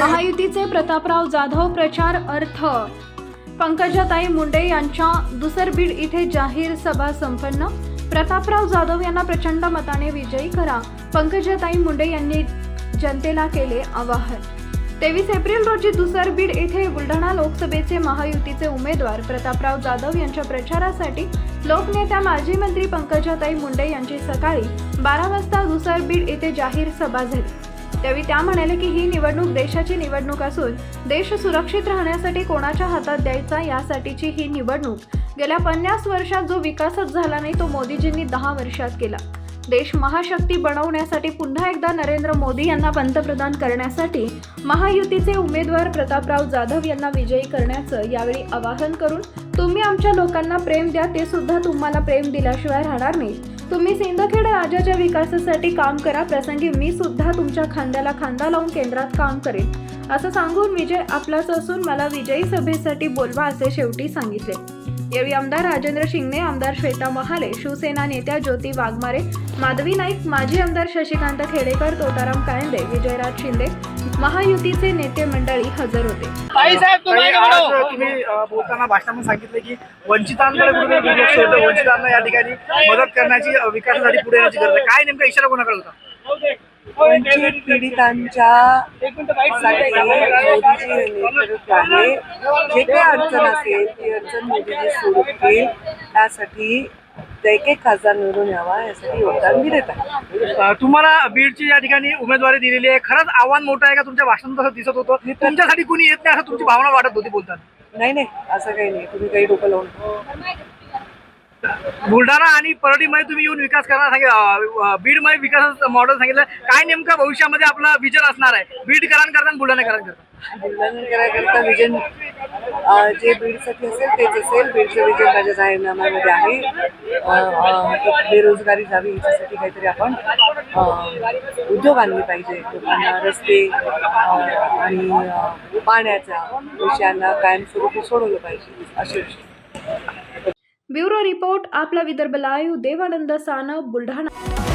महायुतीचे प्रतापराव जाधव प्रचार अर्थ. पंकजाताई मुंडे यांच्या दुसरबीड इथे जाहीर सभा संपन्न. प्रतापराव जाधव यांना प्रचंड मताने विजयी करा. पंकजाताई मुंडे यांनी जनतेला केले आवाहन. तेवीस एप्रिल रोजी दुसरबीड येथे बुलढाणा लोकसभेचे महायुतीचे उमेदवार प्रतापराव जाधव यांच्या प्रचारासाठी लोकनेत्या माजी मंत्री पंकजाताई मुंडे यांची सकाळी बारा वाजता दुसरबीड येथे जाहीर सभा झाली. त्यावेळी त्या म्हणाले की ही निवडणूक देशाची निवडणूक असून देश सुरक्षित राहण्यासाठी कोणाच्या हातात द्यायचा यासाठीची ही निवडणूक. गेल्या पन्नास वर्षात जो विकासच झाला नाही तो मोदीजींनी दहा वर्षात केला. देश महाशक्ती बनवण्यासाठी पुन्हा एकदा नरेंद्र मोदी यांना पंतप्रधान करण्यासाठी महायुतीचे उमेदवार प्रतापराव जाधव यांना विजयी करण्याचं यावेळी आवाहन करून तुम्ही आमच्या लोकांना प्रेम द्या ते सुद्धा तुम्हाला प्रेम दिल्याशिवाय राहणार नाही. तुम्ही सिंदखेड राजाच्या विकासासाठी काम करा. प्रसंगी मी सुद्धा तुमच्या खांद्याला खांदा लावून केंद्रात काम करेन. असं सांगून विजय आपलाच असून मला विजयी सभेसाठी बोलवा असे शेवटी सांगितले. यावेळी आमदार राजेंद्र शिंगणे आमदार श्वेता महाले शिवसेना नेत्या ज्योती वाघमारे माधवी नाईक माजी आमदार शशिकांत खेडेकर तोताराम कायंदे विजयराज शिंदे महायुतीचे नेते मंडळी हजर होते. बोलताना भाषणामध्ये सांगितलं की वंचितांकडे कुठे दुर्लक्ष होतं. वंचितांना या ठिकाणी मदत करण्याची विकासासाठी पुढे येण्याची गरज आहे. काय नेमका इशारा कोणाकडे होता? वंचित पीडितांच्या नेतृत्व आहे जे काही अडचण असेल ती अडचण मोदीजी सोडवतील त्यासाठी एक एक खासदार निवडून यावा यासाठी योगदान मी देत आहे. अ, तुम्हाला बीडची या ठिकाणी उमेदवारी दिलेली आहे. खरंच आव्हान मोठं आहे का? तुमच्या भाषणात तसं दिसत होतं. तुमच्यासाठी कुणी येत नाही असं तुमची भावना वाटत होती बोलताना? नाही नाही असं काही नाही. तुम्ही काही डोकं लावून बुलढाणा आणि परळीमध्ये तुम्ही येऊन विकास करणार सांगितलं. बीडमध्ये विकास मॉडेल सांगितलं. काय नेमका भविष्यामध्ये आपला विजन असणार आहे? बीडकरण करता आणि बुलढाणाकरण करता बुलढाणा करायकरता विजन जे बीडसाठी असेल तेच असेल. बीडचं विजन माझ्या जाहीरनाम्यामध्ये आहे बेरोजगारी जावी याच्यासाठी काहीतरी आपण उद्योग आणले पाहिजे. लोकांना रस्ते आणि पाण्याचा पाण्याच्या विषयांना कायमस्वरूपी सोडवलं पाहिजे. असे विषय. ब्युरो रिपोर्ट आपला विदर्भ लाईव्ह देवानंद सानप बुलढाणा